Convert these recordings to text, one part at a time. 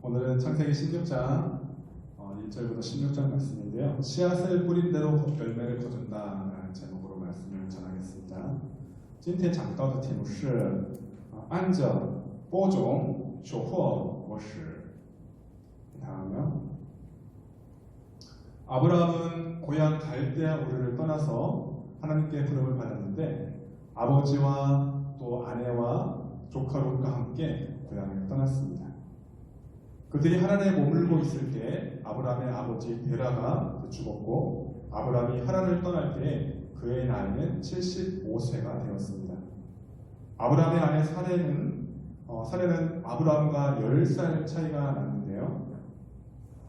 오늘은 창세기 16장 어, 1절부터 16절 말씀인데요. 씨앗을 뿌린 대로 열매를 거둔다라는 제목으로 말씀을 전하겠습니다. 今天讲到的题目是呃按着播种收获果实. 다음요. 아브라함은 고향 갈대아 우르를 떠나서 하나님께 부름을 받았는데 아버지와 또 아내와 조카 롯과 함께 고향을 떠났습니다. 그들이 하란에 머물고 있을 때 아브라함의 아버지 베라가 죽었고 아브라함이 하란을 떠날 때 그의 나이는 75세가 되었습니다. 아브라함의 아내 사레는 어, 사레는 아브라함과 10살 차이가 났는데요.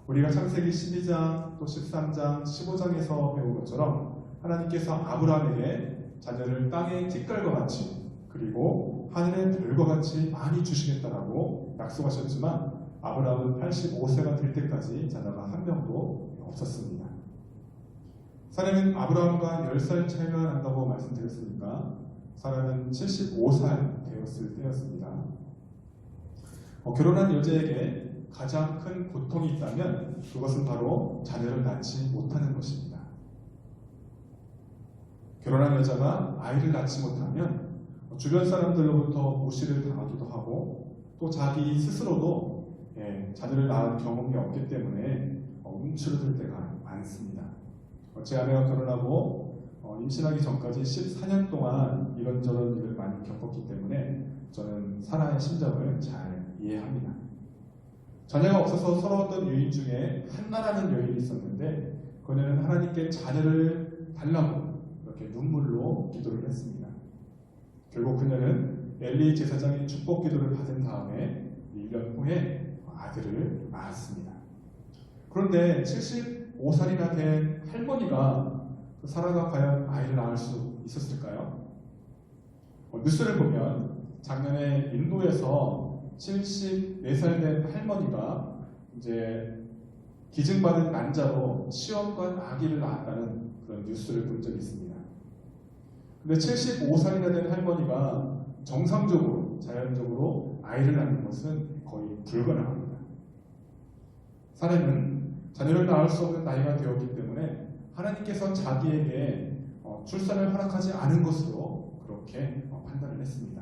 우리가 창세기 12장 또 13장 15장에서 배운 것처럼 하나님께서 아브라함에게 자녀를 땅의 깃깔과 같이 그리고 하늘의 별과 같이 많이 주시겠다라고 약속하셨지만 아브라함은 85세가 될 때까지 자녀가 한 명도 없었습니다. 사례는 아브라함과 10살 차이가 난다고 말씀드렸으니까 사례는 75살 되었을 때였습니다. 어, 결혼한 여자에게 가장 큰 고통이 있다면 그것은 바로 자녀를 낳지 못하는 것입니다. 결혼한 여자가 아이를 낳지 못하면 주변 사람들로부터 무시를 당하기도 하고 또 자기 스스로도 예, 자녀를 낳은 경험이 없기 때문에 어, 움츠러들 때가 많습니다. 어, 제 아내가 결혼하고 어, 임신하기 전까지 14년 동안 이런저런 일을 많이 겪었기 때문에 저는 사라의 심정을 잘 이해합니다. 자녀가 없어서 서러웠던 여인 중에 한나라는 여인이 있었는데 그녀는 하나님께 자녀를 달라고 이렇게 눈물로 기도를 했습니다. 결국 그녀는 엘리 제사장의 축복 기도를 받은 다음에 1년 후에 아들을 낳았습니다. 그런데 75살이나 된 할머니가 그 사라가 과연 아이를 낳을 수 있었을까요? 어, 뉴스를 보면 작년에 인도에서 74살 된 할머니가 이제 기증받은 난자로 시험관 아기를 낳았다는 그런 뉴스를 본 적이 있습니다. 근데 75살이나 된 할머니가 정상적으로 자연적으로 아이를 낳는 것은 거의 불가능합니다. 사례는 자녀를 낳을 수 없는 나이가 되었기 때문에 하나님께서 자기에게 어, 출산을 허락하지 않은 것으로 그렇게 어, 판단을 했습니다.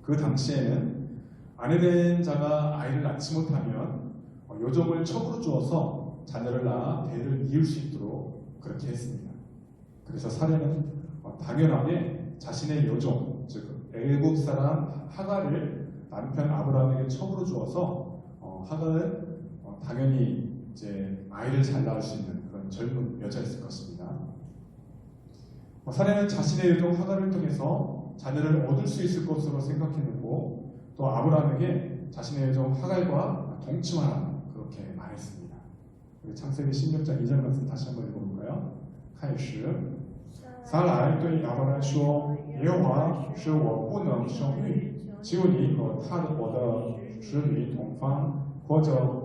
그 당시에는 아내된 자가 아이를 낳지 못하면 어, 요정을 첩으로 주어서 자녀를 낳아 대를 이을 수 있도록 그렇게 했습니다. 그래서 사례는 어, 당연하게 자신의 요정, 즉 애국 사람 하가를 남편 아브라함에게 첩으로 주어서 어, 하가는 어, 당연히 이제 아이를 잘 낳을 수 있는 그런 젊은 여자였을 것입니다. 어, 사례는 자신의 요정 하가를 통해서 자녀를 얻을 수 있을 것으로 생각했고 또 아브라함에게 자신의 요정 하갈과 동침하라 그렇게 말했습니다. 우리 창세기 16장 2절 말씀 다시 한번 읽어볼까요? 开始撒来对亚伯兰说：“耶和华使我不能生育，求你和他的我的使女同房，或者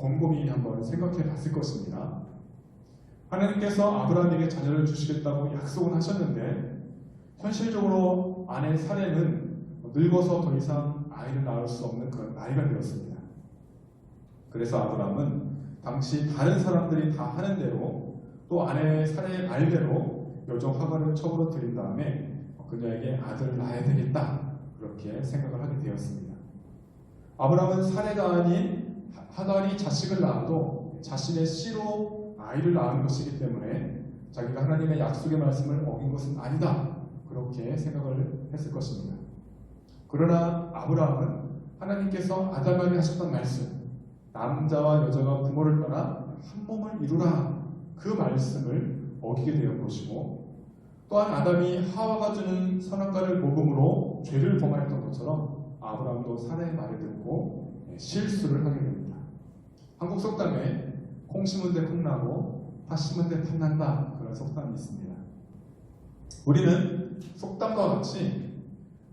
곰곰이 한번 생각해 봤을 것입니다. 하나님께서 아브라함에게 자녀를 주시겠다고 약속은 하셨는데 현실적으로 아내 사례는 늙어서 더 이상 아이를 낳을 수 없는 그런 나이가 되었습니다. 그래서 아브라함은 당시 다른 사람들이 다 하는 대로 또 아내 사례의 말대로 여종 하가를 첩으로 들인 다음에 그녀에게 아들을 낳아야 되겠다 그렇게 생각을 하게 되었습니다. 아브라함은 사례가 아닌 하갈이 자식을 낳아도 자신의 씨로 아이를 낳은 것이기 때문에 자기가 하나님의 약속의 말씀을 어긴 것은 아니다 그렇게 생각을 했을 것입니다. 그러나 아브라함은 하나님께서 아담에게 하셨던 말씀 남자와 여자가 부모를 떠나 한 몸을 이루라 그 말씀을 어기게 되었 것이고 또한 아담이 하와가 주는 선악과를 먹음으로 죄를 범하였던 것처럼 아브라함도 사례의 말을 듣고 예, 실수를 하게 됩니다. 한국 속담에 콩 심은 데 콩나고 팥 심은 데 팥난다 그런 속담이 있습니다. 우리는 속담과 같이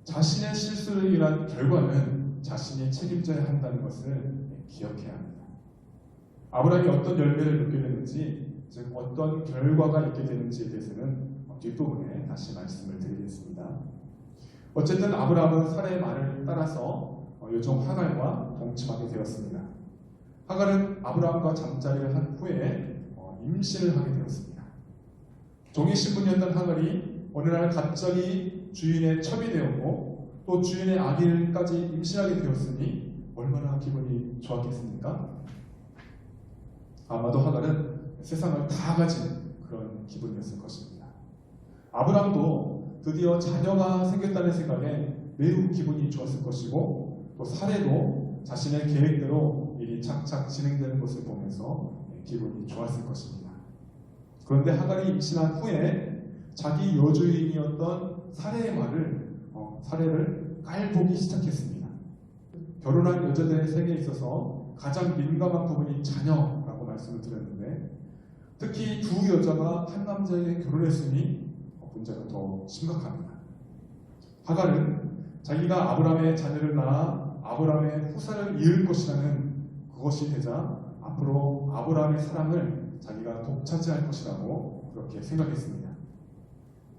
자신의 실수를 인한 결과는 자신이 책임져야 한다는 것을 기억해야 합니다. 아브라함이 어떤 열매를 맺게 되는지, 즉 어떤 결과가 있게 되는지에 대해서는 뒷부분에 다시 말씀을 드리겠습니다. 어쨌든 아브라함은 사례의 말을 따라서 요종 하갈과 동침하게 되었습니다. 하갈은 아브라함과 잠자리를 한 후에 어, 임신을 하게 되었습니다. 종이 신분이었던 하갈이 어느 날 갑자기 주인의 첩이 되었고 또 주인의 아기를까지 임신하게 되었으니 얼마나 기분이 좋았겠습니까? 아마도 하갈은 세상을 다 가진 그런 기분이었을 것입니다. 아브라함도 드디어 자녀가 생겼다는 생각에 매우 기분이 좋았을 것이고 또 사례도 자신의 계획대로 일이 착착 진행되는 것을 보면서 기분이 좋았을 것입니다. 그런데 하갈이 임신한 후에 자기 여주인이었던 사례의 말을 어, 사례를 깔보기 시작했습니다. 결혼한 여자들의 세계에 있어서 가장 민감한 부분이 자녀라고 말씀을 드렸는데 특히 두 여자가 한 남자에게 결혼했으니 문제가 더 심각합니다. 하갈은 자기가 아브라함의 자녀를 낳아 아브라함의 후사를 이을 것이라는 그것이 되자 앞으로 아브라함의 사랑을 자기가 독차지할 것이라고 그렇게 생각했습니다.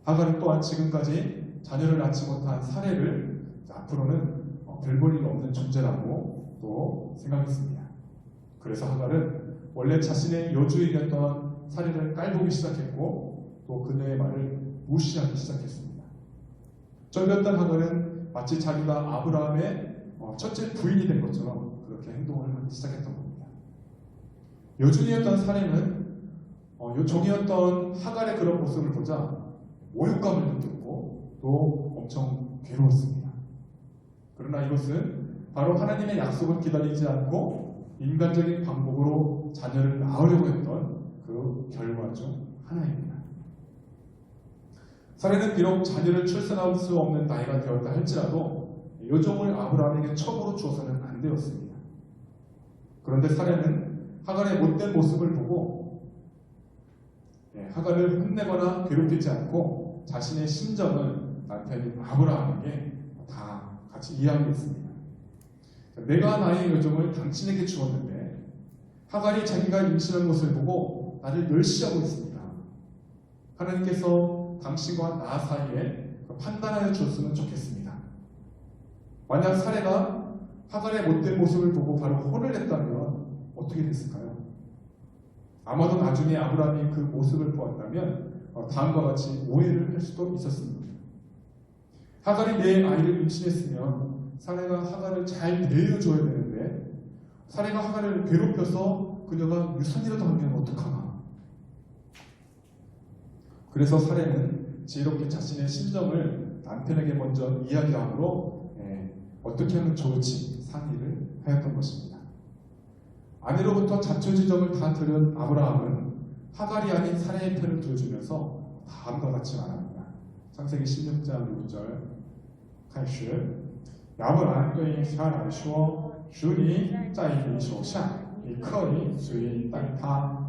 하갈은 또한 지금까지 자녀를 낳지 못한 사례를 앞으로는 별볼일 없는 존재라고 또 생각했습니다. 그래서 하갈은 원래 자신의 여주인이었던 사례를 깔보기 시작했고 또 그녀의 말을 무시하기 시작했습니다. 젊었던 하갈은 마치 자기가 아브라함의 어, 첫째 부인이 된 것처럼 그렇게 행동을 하기 시작했던 겁니다. 여준이었던 사례는 어, 종이었던 하갈의 그런 모습을 보자 모욕감을 느꼈고 또 엄청 괴로웠습니다. 그러나 이것은 바로 하나님의 약속을 기다리지 않고 인간적인 방법으로 자녀를 낳으려고 했던 그 결과 중 하나입니다. 사례는 비록 자녀를 출산할 수 없는 나이가 되었다 할지라도 요종을 아브라함에게 첩으로 주어서는 안 되었습니다. 그런데 사례는 하갈의 못된 모습을 보고 예, 하갈을 혼내거나 괴롭히지 않고 자신의 심정을 남편인 아브라함에게 다 같이 이야기했습니다. 내가 나의 요종을 당신에게 주었는데 하갈이 자기가 임신한 것을 보고 나를 멸시하고 있습니다. 하나님께서 당신과 나 사이에 그 판단하여 줬으면 좋겠습니다. 만약 사례가 하갈의 못된 모습을 보고 바로 혼을 냈다면 어떻게 됐을까요? 아마도 나중에 아브라함이 그 모습을 보았다면 어, 다음과 같이 오해를 할 수도 있었습니다. 하갈이 내 아이를 임신했으면 사례가 하갈을 잘 대해줘야 되는데 사례가 하갈을 괴롭혀서 그녀가 유산이라도 하면 어떡하나 그래서 사례는 지혜롭게 자신의 심정을 남편에게 먼저 이야기함으로 예, 어떻게 하면 좋을지 상의를 하였던 것입니다. 아내로부터 자초지정을 다 들은 아브라함은 하갈이 아닌 사례의 편을 들어주면서 다음과 같이 말합니다. 창세기 16장 6절 开始亚伯兰对撒来说：“主你在你手下，你可以随意待他。”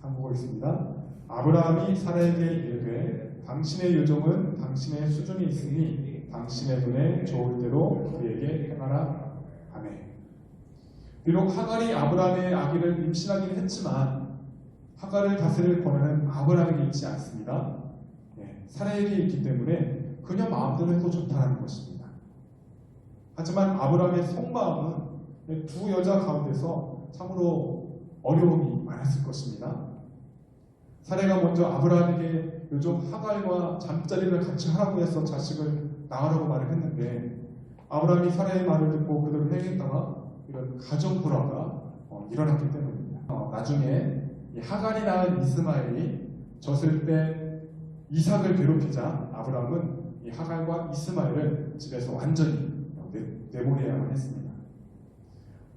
한국어 있습니다. 아브라함이 사라에게 이르되 당신의 요정은 당신의 수준이 있으니 당신의 눈에 좋을 대로 그에게 행하라. 비록 하갈이 아브라함의 아기를 임신하기는 했지만 하갈을 다스릴 권한은 아브라함에게 있지 않습니다. 네, 사라에게 있기 때문에 그녀 마음대로 해도 좋다는 것입니다. 하지만 아브라함의 속마음은 두 여자 가운데서 참으로 어려움이 많았을 것입니다. 사례가 먼저 아브라함에게 요즘 하갈과 잠자리를 같이 하라고 해서 자식을 낳으라고 말을 했는데 아브라함이 사례의 말을 듣고 행했다가 이런 가정 불화가 어, 일어났기 때문입니다. 어, 나중에 하갈이 낳은 이스마엘이 졌을 때 이삭을 괴롭히자 아브라함은 이 하갈과 이스마엘을 집에서 완전히 내보내야만 했습니다.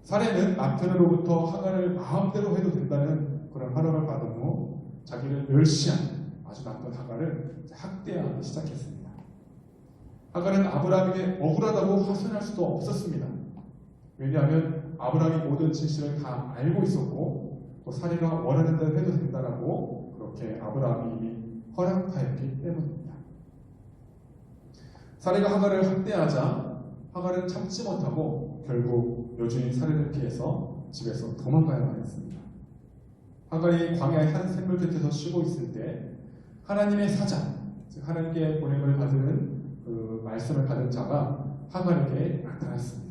사례는 남편으로부터 하갈을 마음대로 해도 된다는 그런 허락을 받은 후 자기를 멸시한 아주 나쁜 하갈을 학대하기 시작했습니다. 하갈은 아브라함에게 억울하다고 하소연할 수도 없었습니다. 왜냐하면 아브라함이 모든 진실을 다 알고 있었고 또 사리가 원하는 대로 해도 된다라고 그렇게 아브라함이 이미 허락하였기 때문입니다. 사리가 하가를 학대하자 하가는 참지 못하고 결국 여주인 사리를 피해서 집에서 도망가야만 했습니다. 하갈이 광야의 한 샘물 곁에서 쉬고 있을 때 하나님의 사자, 즉 하나님께 보냄을 받은 그 말씀을 받은 자가 하갈에게 나타났습니다.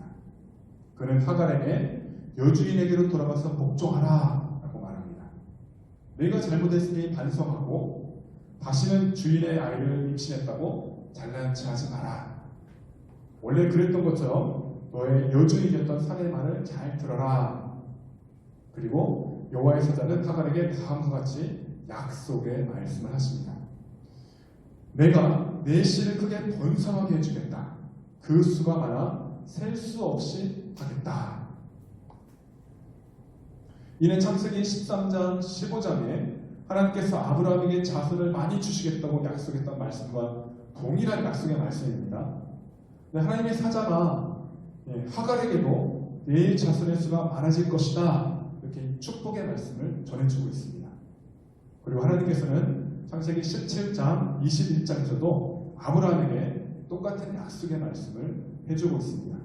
그는 하갈에게 여주인에게로 돌아가서 복종하라 라고 말합니다. 내가 잘못했으니 반성하고 다시는 주인의 아이를 임신했다고 잘난 체 하지 마라. 원래 그랬던 것처럼 너의 여주인이었던 사내의 말을 잘 들어라. 그리고 여호와의 사자는 하갈에게 다음과 같이 약속의 말씀을 하십니다. 내가 내 씨를 크게 번성하게 해주겠다. 그 수가 많아 셀 수 없이 하겠다. 이는 창세기 13장 15장에 하나님께서 아브라함에게 자손을 많이 주시겠다고 약속했던 말씀과 동일한 약속의 말씀입니다. 근데 하나님의 사자가 예, 하갈에게도 내 자손의 수가 많아질 것이다. 이렇게 축복의 말씀을 전해주고 있습니다. 그리고 하나님께서는 창세기 17장 21장에서도 아브라함에게 똑같은 약속의 말씀을 해주고 있습니다.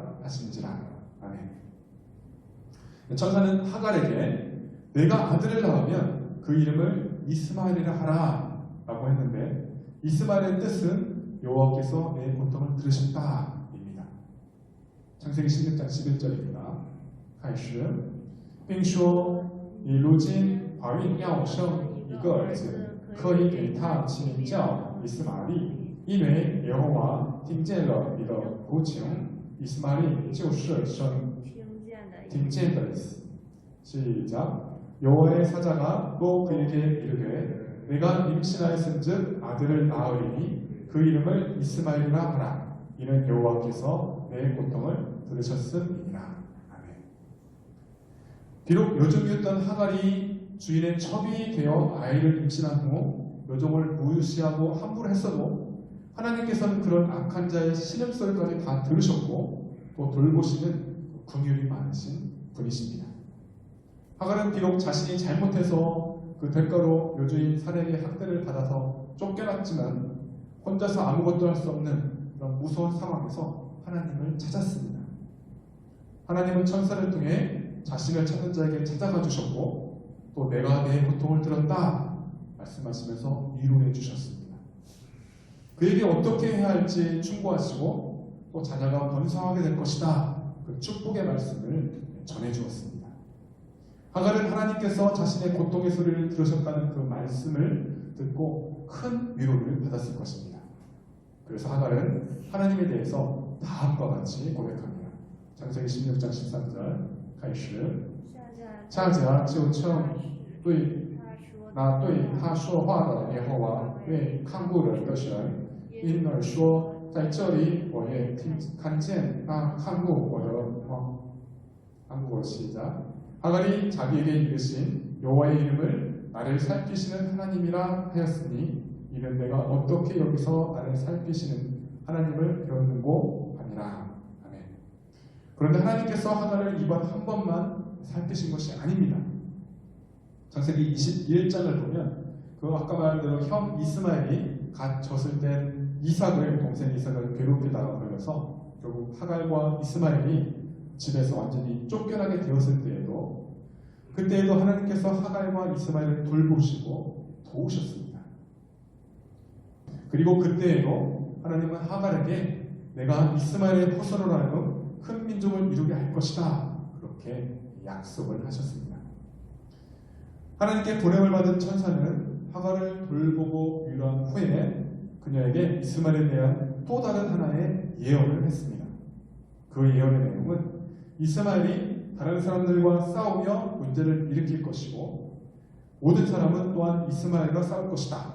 하신지라. 아멘. 천사는 하갈에게 내가 아들을 낳으면 그 이름을 이스마엘이라 하라라고 했는데 이스마엘의 뜻은 여호와께서 내 고통을 들으셨다입니다. 창세기 16장 11절입니다. 开始并说你如今怀孕要生一个儿子，可以给他起名叫以斯玛利，因为耶和华听见了你的苦情。 以斯玛利就是生听见的听见的意思。 시작. 여호와의 사자가 또 그에게 이르되 내가 임신하였은즉 아들을 낳으리니 그 이름을 이스마엘이라 하라. 이는 여호와께서 내 고통을 들으셨음이니라. 아멘. 비록 여종이었던 하갈이 주인의 첩이 되어 아이를 임신한 후 여종을 무시하고 함부로 했어도 하나님께서는 그런 악한 자의 신음소리까지 다 들으셨고 또 돌보시는 궁율이 많으신 분이십니다. 하갈은 비록 자신이 잘못해서 그 대가로 여주인 사례의 학대를 받아서 쫓겨났지만 혼자서 아무것도 할 수 없는 그런 무서운 상황에서 하나님을 찾았습니다. 하나님은 천사를 통해 자신을 찾는 자에게 찾아가 주셨고 또 내가 내 고통을 들었다 말씀하시면서 위로해 주셨습니다. 그에게 어떻게 해야 할지 충고하시고 또 자녀가 번성하게 될 것이다 그 축복의 말씀을 전해 주었습니다. 하갈은 하나님께서 자신의 고통의 소리를 들으셨다는 그 말씀을 듣고 큰 위로를 받았을 것입니다. 그래서 하갈은 하나님에 대해서 다음과 같이 고백합니다. 창세기 16장 13절 开始下家恰家就称对他说那对他说话的耶和华为看顾人的神， 因而说，在这里我也听看见那看顾我的话。 한국어 시작. 하갈이 자기에게 이르신 여호와의 이름을 나를 살피시는 하나님이라 하였으니 이는 내가 어떻게 여기서 나를 살피시는 하나님을 배웠는고 하니라. 아멘. 그런데 하나님께서 하갈을 이번 한 번만 살피신 것이 아닙니다. 창세기 21장을 보면 그 아까 말한 대로 형 이스마엘이 갓 졌을 때 이삭을 동생 이삭을 괴롭히다가 걸려서 결국 하갈과 이스마엘이 집에서 완전히 쫓겨나게 되었을 때에도 그때에도 하나님께서 하갈과 이스마엘을 돌보시고 도우셨습니다. 그리고 그때에도 하나님은 하갈에게 내가 이스마엘의 후손으로 하여금 큰 민족을 이루게 할 것이다. 그렇게 약속을 하셨습니다. 하나님께 보냄을 받은 천사는 하갈을 돌보고 위로한 후에 그녀에게 이스마엘에 대한 또 다른 하나의 예언을 했습니다. 그 예언의 내용은 이스마엘이 다른 사람들과 싸우며 문제를 일으킬 것이고 모든 사람은 또한 이스마엘과 싸울 것이다.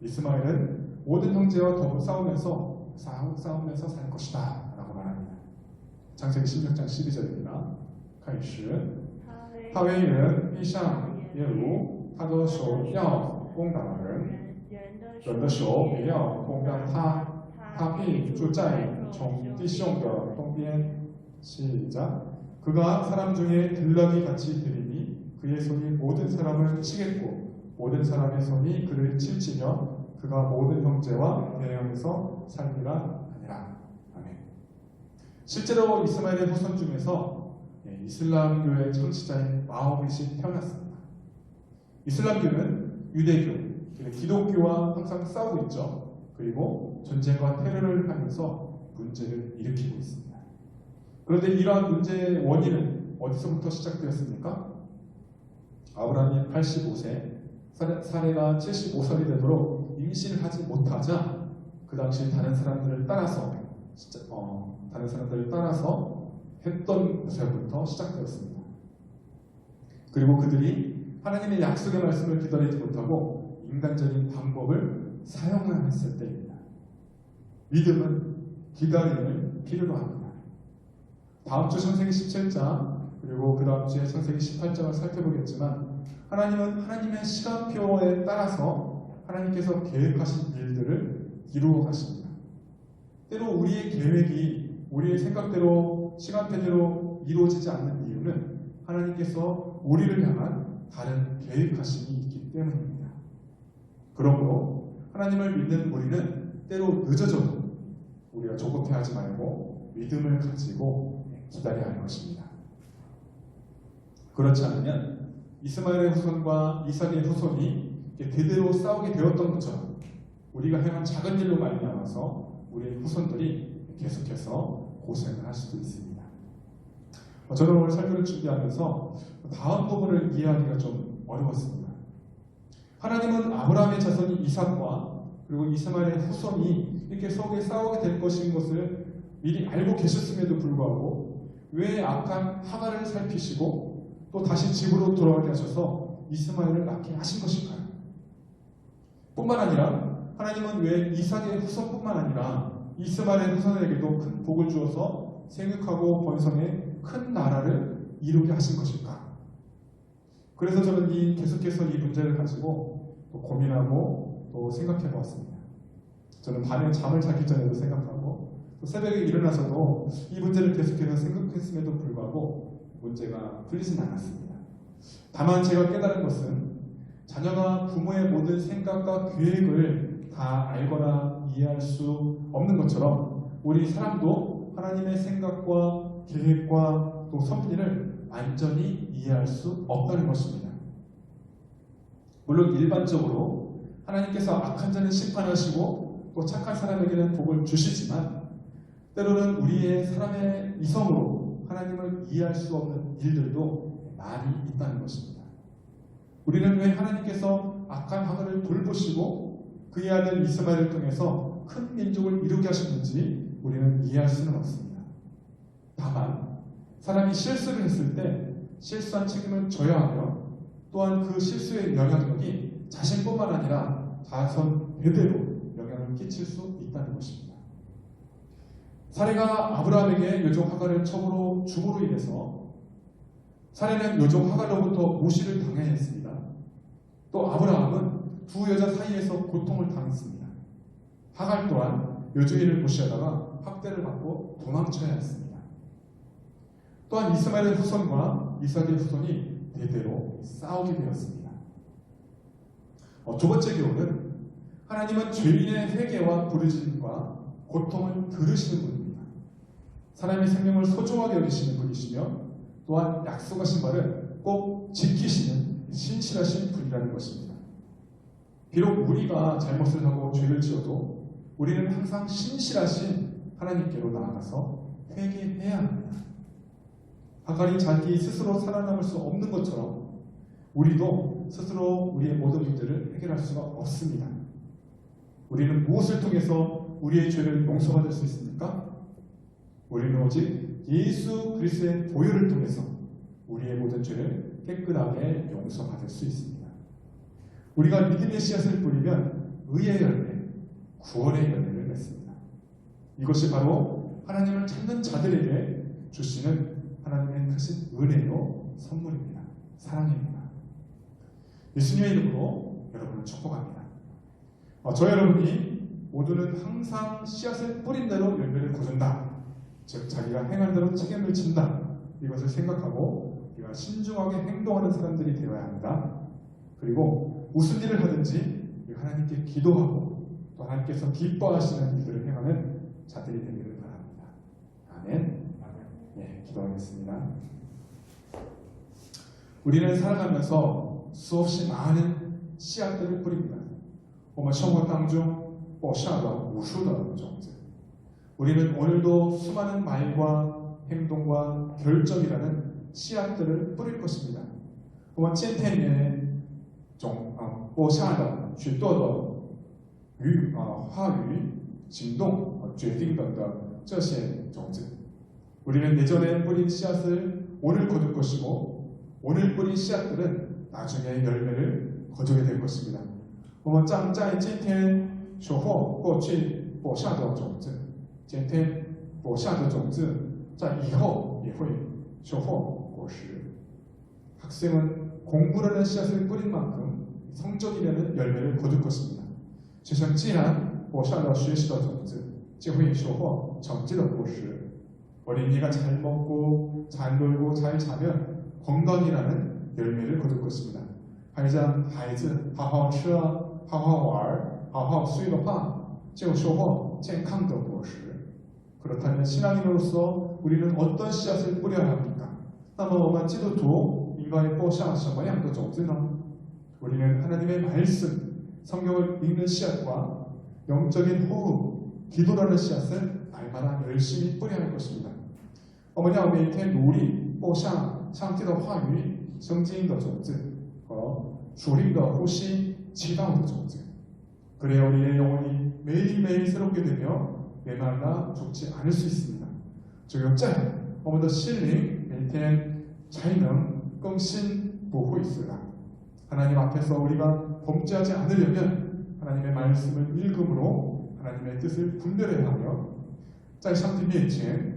이스마엘은 모든 형제와 더불어 싸우면서 싸우면서 살 것이다. 라고 말합니다. 장세기 16장 12절입니다. 카이슈 하웨이는 이샹 예루 타도쇼 뼈 공감을 人的人的手也要攻打他，他必住在从从弟兄的东边。 시작. 그가 사람 중에 들러기 같이 들이니 그의 손이 모든 사람을 치겠고 모든 사람의 손이 그를 칠치며 그가 모든 형제와 대항해서 살리라 하니라. 아멘. 실제로 이스마엘의 후손 중에서 예, 이슬람교의 창시자인 마호멧이 태어났습니다. 이슬람교는 유대교, 그리고 기독교와 항상 싸우고 있죠. 그리고 전쟁과 테러를 하면서 문제를 일으키고 있습니다. 그런데 이러한 문제의 원인은 어디서부터 시작되었습니까? 아브라함이 85세, 사례- 사례가 75살이 되도록 임신을 하지 못하자 그 당시 다른 사람들을 따라서 진짜, 어, 다른 사람들을 따라서 했던 것에부터 시작되었습니다. 그리고 그들이 하나님의 약속의 말씀을 기다리지 못하고 인간적인 방법을 사용했을 때입니다. 믿음은 기다림을 필요로 합니다. 다음 주 창세기 17장 그리고 그 다음 주에 창세기 18장을 살펴보겠지만 하나님은 하나님의 시간표에 따라서 하나님께서 계획하신 일들을 이루어 가십니다. 때로 우리의 계획이 우리의 생각대로 시간표대로 이루어지지 않는 이유는 하나님께서 우리를 향한 다른 계획하심이 있기 때문입니다. 그러므로 하나님을 믿는 우리는 때로 늦어져도 우리가 조급해하지 말고 믿음을 가지고 기다려야 할 것입니다. 그렇지 않으면 이스마엘의 후손과 이삭의 후손이 대대로 싸우게 되었던 것처럼 우리가 행한 작은 일로 말미암아서 우리의 후손들이 계속해서 고생을 할 수도 있습니다. 어, 저는 오늘 설교를 준비하면서 다음 부분을 이해하기가 좀 어려웠습니다. 하나님은 아브라함의 자손이 이삭과 그리고 이스마엘의 후손이 이렇게 서로 싸우게 될 것인 것을 미리 알고 계셨음에도 불구하고 왜 악한 하갈을 살피시고 또 다시 집으로 돌아가게 하셔서 이스마엘을 낳게 하신 것일까요? 뿐만 아니라 하나님은 왜 이삭의 후손뿐만 아니라 이스마엘의 후손에게도 큰 복을 주어서 생육하고 번성해 큰 나라를 이루게 하신 것일까? 그래서 저는 이 계속해서 이 문제를 가지고 또 고민하고 또 생각해 보았습니다. 저는 밤에 잠을 자기 전에도 생각하고 또 새벽에 일어나서도 이 문제를 계속해서 생각했음에도 불구하고 문제가 풀리진 않았습니다. 다만 제가 깨달은 것은 자녀가 부모의 모든 생각과 계획을 다 알거나 이해할 수 없는 것처럼 우리 사람도 하나님의 생각과 계획과 또 섭리를 완전히 이해할 수 없다는 것입니다. 물론 일반적으로 하나님께서 악한 자는 심판하시고 또 착한 사람에게는 복을 주시지만 때로는 우리의 사람의 이성으로 하나님을 이해할 수 없는 일들도 많이 있다는 것입니다. 우리는 왜 하나님께서 악한 하늘을 돌보시고 그의 아들 이스마엘을 통해서 큰 민족을 이루게 하셨는지 우리는 이해할 수는 없습니다. 다만 사람이 실수를 했을 때 실수한 책임을 져야 하며 또한 그 실수의 영향력이 자신뿐만 아니라 자손 대대로 영향을 끼칠 수 있다는 것입니다. 사례가 아브라함에게 요종 하갈을 첩으로 죽음으로 인해서 사례는 요종 하갈로부터 무시를 당해야 했습니다. 또 아브라함은 두 여자 사이에서 고통을 당했습니다. 하갈 또한 여주인을 무시하다가 학대를 받고 도망쳐야 했습니다. 또한 이스마엘의 후손과 이삭의 후손이 대대로 싸우게 되었습니다. 어, 두 번째 교훈은 하나님은 죄인의 회개와 부르짖음과 고통을 들으시는 분입니다. 사람의 생명을 소중하게 여기시는 분이시며 또한 약속하신 바를 꼭 지키시는 신실하신 분이라는 것입니다. 비록 우리가 잘못을 하고 죄를 지어도 우리는 항상 신실하신 하나님께로 나아가서 회개해야 합니다. 하갈이 자기 스스로 살아남을 수 없는 것처럼 우리도 스스로 우리의 모든 문제를 해결할 수가 없습니다. 우리는 무엇을 통해서 우리의 죄를 용서받을 수 있습니까? 우리는 오직 예수 그리스도의 보혈을 통해서 우리의 모든 죄를 깨끗하게 용서받을 수 있습니다. 우리가 믿음의 씨앗을 뿌리면 의의 열매, 구원의 열매를 맺습니다. 이것이 바로 하나님을 찾는 자들에게 주시는 하나님의 크신 은혜요 선물입니다. 사랑입니다. 예수님의 이름으로 여러분을 축복합니다. 어, 저 여러분이 모두는 항상 씨앗을 뿌린 대로 열매를 거둔다. 즉 자기가 행한 대로 책임을 진다. 이것을 생각하고 우리가 신중하게 행동하는 사람들이 되어야 합니다. 그리고 무슨 일을 하든지 하나님께 기도하고 또 하나님께서 기뻐하시는 일들을 행하는 자들이 바랍니다. 아멘. 네, 기도하겠습니다. 우리는 살아가면서 수없이 많은 씨앗들을 뿌립니다. 我们生活当中播下了无数的种子. 우리는 오늘도 수많은 말과 행동과 결정이라는 씨앗들을 뿌릴 것입니다. 我们今天也种啊播下了许多的语啊话语、行动、啊决定等的这些种子. 우리는 예전에 뿌린 씨앗을 오늘 거둘 것이고 오늘 뿌린 씨앗들은 나중에 열매를 거두게 될 것입니다. 我们将在今天收获过去播下的种子，今天播下的种子在以后也会收获果实. 학생은 공부라는 씨앗을 뿌린 만큼 성적이라는 열매를 거둘 것입니다. 就像既然播下了学习的种子，就会收获成绩的果实. 어린이가 잘 먹고 잘 놀고 잘 자면 건강이라는 열매를 거둘 것입니다. 还让孩子好好吃啊，好好玩儿，好好睡的话，就收获健康的果实. 그렇다면 신앙인으로서 우리는 어떤 씨앗을 뿌려야 합니까? 那么我们基督徒应该播下什么样的种子呢? 우리는 하나님의 말씀, 성경을 읽는 씨앗과 영적인 호흡, 기도라는 씨앗을 날마다 열심히 뿌려야 할 것입니다. 我们要每天努力播下上帝的话语、圣经的种子和属灵的呼吸、祈祷的种子. 그래야 우리의 영혼이 매일매일 새롭게 되며 메말라 죽지 않을 수 있습니다. 只有这样，我们的心灵每天才能更新不会死的. 하나님 앞에서 우리가 범죄하지 않으려면 하나님의 말씀을 읽음으로 하나님의 뜻을 분별해야 하며 在上帝面前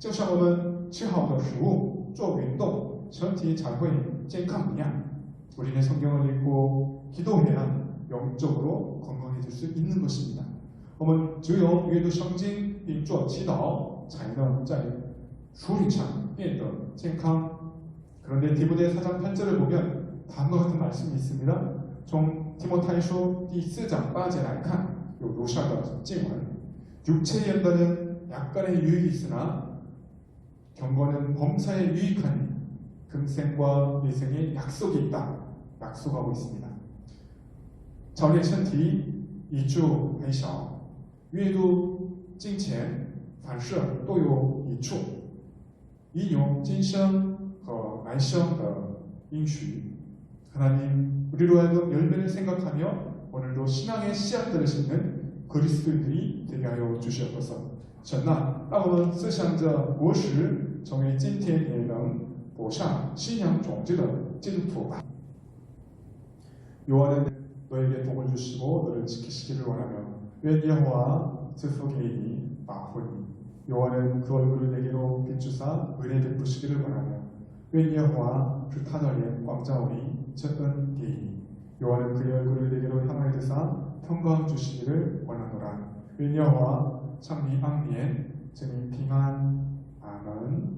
就像我们吃好的食物、做运动，身体才会健康一样。 우리는 성경을 읽고 기도해야 영적으로 건강해질 수 있는 것입니다. 我们只有阅读圣经并做祈祷，才能在处理上变得健康。 그런데 디모데 4장 8절을 보면 다음과 같은 말씀이 있습니다. 从 디모타이서 第4장 8节来看，有如下的经文： 육체의 연단은 약간의 유익이 있으나 경건은 범사에 유익하니 금생과 일생에 약속이 있다. 약속하고 있습니다. 전의 천티 이주 회셔 위에도 징첸 반射또요 이초 인용 진생과 말생의 인슈 하나님 우리로 하여금 열매를 생각하며 오늘도 신앙의 씨앗들을 심는 그리스도인들이 되게 하여 주시옵소서. 神呐、啊，让我们思想着何时成为今天也能播下信仰种子的基督徒吧。 요한은 너에게 복을 주시고 너를 지키시기를 원하며 웬 여호와 스스로인이 마호니? 요한은 그 얼굴을 내게로 비추사 은혜 베푸시기를 원하며 웬 여호와 그 타널의 왕자오니 첫은 디니? 요한은 그의 얼굴을 내게로 향하여 드사 평강 주시기를 원하노라. 웬 여호와 천리, 황리엔, 증인, 빙한, 암은,